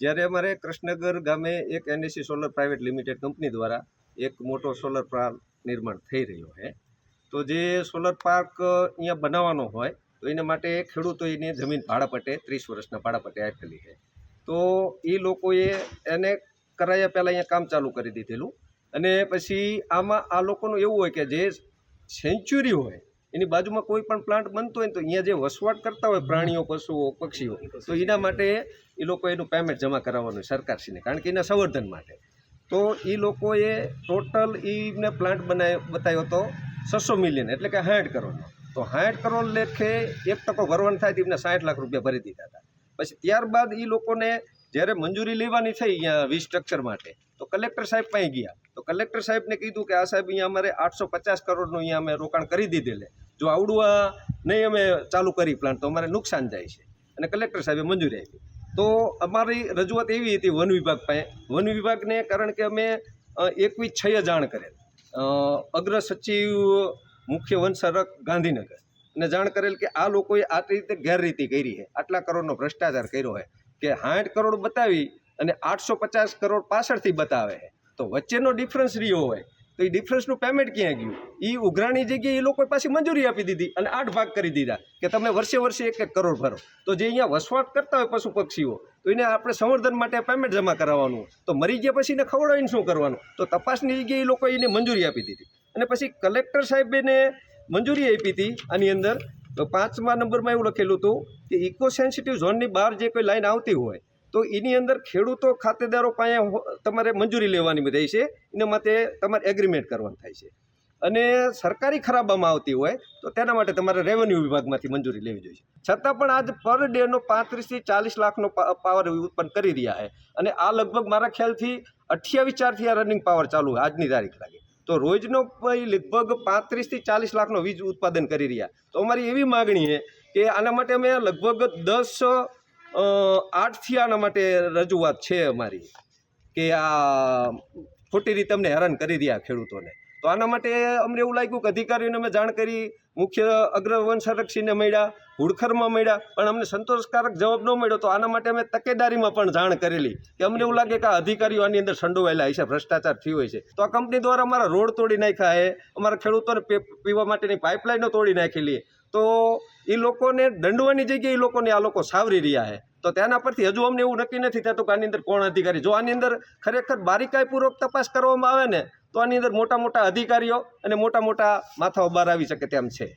જ્યારે અમારે કૃષ્ણનગર ગામે એક NSC solar private limited company દ્વારા એક મોટો સોલર પાર્ક નિર્માણ થઈ રહ્યો છે. તો જે સોલર પાર્ક અહીંયા બનાવવાનો હોય, તો એના માટે ખેડૂતો એને જમીન ભાડાપટ્ટે ત્રીસ વર્ષના ભાડાપટ્ટે આપેલી છે. તો એ લોકોએ એને કરાયા પહેલાં અહીંયા કામ ચાલુ કરી દીધેલું. અને પછી આમાં આ લોકોનું એવું હોય કે જે સેન્ચ્યુરી હોય એની બાજુમાં કોઈ પણ પ્લાન્ટ બનતો હોય તો અહીંયા જે વસવાટ કરતા હોય પ્રાણીઓ, પશુઓ, પક્ષીઓ, તો એના માટે એ લોકો એનું પેમેન્ટ જમા કરાવવાનું સરકારશ્રીને. કારણ કે એના સંવર્ધન માટે. તો એ લોકોએ ટોટલ એને પ્લાન્ટ બનાવ્યો બતાવ્યો હતો છસો મિલિયન એટલે કે સાઠ કરોડનો. તો સાઠ કરોડ લેખે એક ટકો ભરવાનું થાય તેમને સાઠ લાખ રૂપિયા ભરી દીધા હતા. પછી ત્યારબાદ એ લોકોને જ્યારે મંજૂરી લેવાની થઈ અહીંયા વી સ્ટ્રક્ચર માટે, તો કલેક્ટર સાહેબ પાસે ગયા? તો કલેક્ટર સાહેબને કીધું કે આ સાહેબ અહીંયા અમારે આઠસો પચાસ કરોડનું અહીંયા અમે રોકાણ કરી દીધેલે. જો આવડવા નહીં અમે ચાલુ કરી પ્લાન્ટ તો અમારે નુકસાન જાય છે. અને કલેક્ટર સાહેબે મંજૂરી આપી. તો અમારી રજૂઆત એવી હતી વન વિભાગ પાસે. વન વિભાગને કારણ કે અમે એકવીસ છ જાણ કરેલ. અગ્ર સચિવ મુખ્ય વન સંરક્ષક ગાંધીનગર. અને જાણ કરેલ કે આ લોકોએ આ રીતે ગેરરીતિ કરી છે. આટલા કરોડનો ભ્રષ્ટાચાર કર્યો છે. કે સાઠ કરોડ બતાવી અને આઠસો પચાસ કરોડ પાછળથી બતાવે છે. તો વચ્ચેનો ડિફરન્સ રહ્યો હોય. તો એ ડિફરન્સનું પેમેન્ટ ક્યાં ગયું? એ ઉઘરાણી જગ્યાએ એ લોકો પાસે મંજૂરી આપી દીધી અને આઠ ભાગ કરી દીધા કે તમે વર્ષે વર્ષે એક એક કરોડ ભરો. તો જે અહીંયા વસવાટ કરતા હોય પશુ પક્ષીઓ તો એને આપણે સંવર્ધન માટે પેમેન્ટ જમા કરાવવાનું. તો મરી ગયા પછી એને ખવડાવીને શું કરવાનું? તો તપાસની જગ્યાએ એ લોકોએ એને મંજૂરી આપી દીધી. અને પછી કલેક્ટર સાહેબને મંજૂરી આપી હતી આની અંદર. પાંચમા નંબરમાં એવું લખેલું હતું કે ઇકો સેન્સિટિવ ઝોનની બહાર જે કોઈ લાઇન આવતી હોય તો એની અંદર ખેડૂતો ખાતેદારો પાસે તમારે મંજૂરી લેવાની રહી છે. એના માટે તમારે એગ્રીમેન્ટ કરવાનું થાય છે. અને સરકારી ખરાબામાં આવતી હોય તો તેના માટે તમારે રેવન્યુ વિભાગમાંથી મંજૂરી લેવી જોઈએ. છતાં પણ આજ પર ડેનો પાંત્રીસથી ચાલીસ લાખનો પાવર ઉત્પન્ન કરી રહ્યા છે. અને આ લગભગ મારા ખ્યાલથી અઠ્યાવીસ ચારથી આ રનિંગ પાવર ચાલુ હોય આજની તારીખ લાગે. તો રોજનો લગભગ પાંત્રીસથી ચાલીસ લાખનો વીજ ઉત્પાદન કરી રહ્યા. તો અમારી એવી માગણી છે કે આના માટે અમે લગભગ દસ આઠથી આના માટે રજૂઆત છે અમારી કે આ ખોટી રીતે અમને હેરાન કરી રહ્યા ખેડૂતોને. તો આના માટે અમને એવું લાગ્યું કે અધિકારીઓને અમે જાણ કરી, મુખ્ય અગ્ર વન મળ્યા, હુડખરમાં મળ્યા, પણ અમને સંતોષકારક જવાબ ન મળ્યો તો આના માટે અમે તકેદારીમાં પણ જાણ કરેલી કે અમને એવું લાગે કે આ અધિકારીઓ આની અંદર સંડોવાયેલા હશે ભ્રષ્ટાચાર થયો હોય છે. તો આ કંપની દ્વારા અમારા રોડ તોડી નાખ્યા છે, અમારા ખેડૂતોને પીવા માટેની પાઇપલાઇનો તોડી નાખેલી તો એ લોકોને દંડવાની જગ્યાએ એ લોકોને આ લોકો સાવરી રહ્યા છે. તો તેના પરથી હજુ અમને એવું નક્કી નથી થતું કે આની અંદર કોણ અધિકારી. જો આની અંદર ખરેખર બારીકાઈપૂર્વક તપાસ કરવામાં આવે ને, તો આની અંદર મોટા મોટા અધિકારીઓ અને મોટા મોટા માથાઓ બહાર આવી શકે તેમ છે.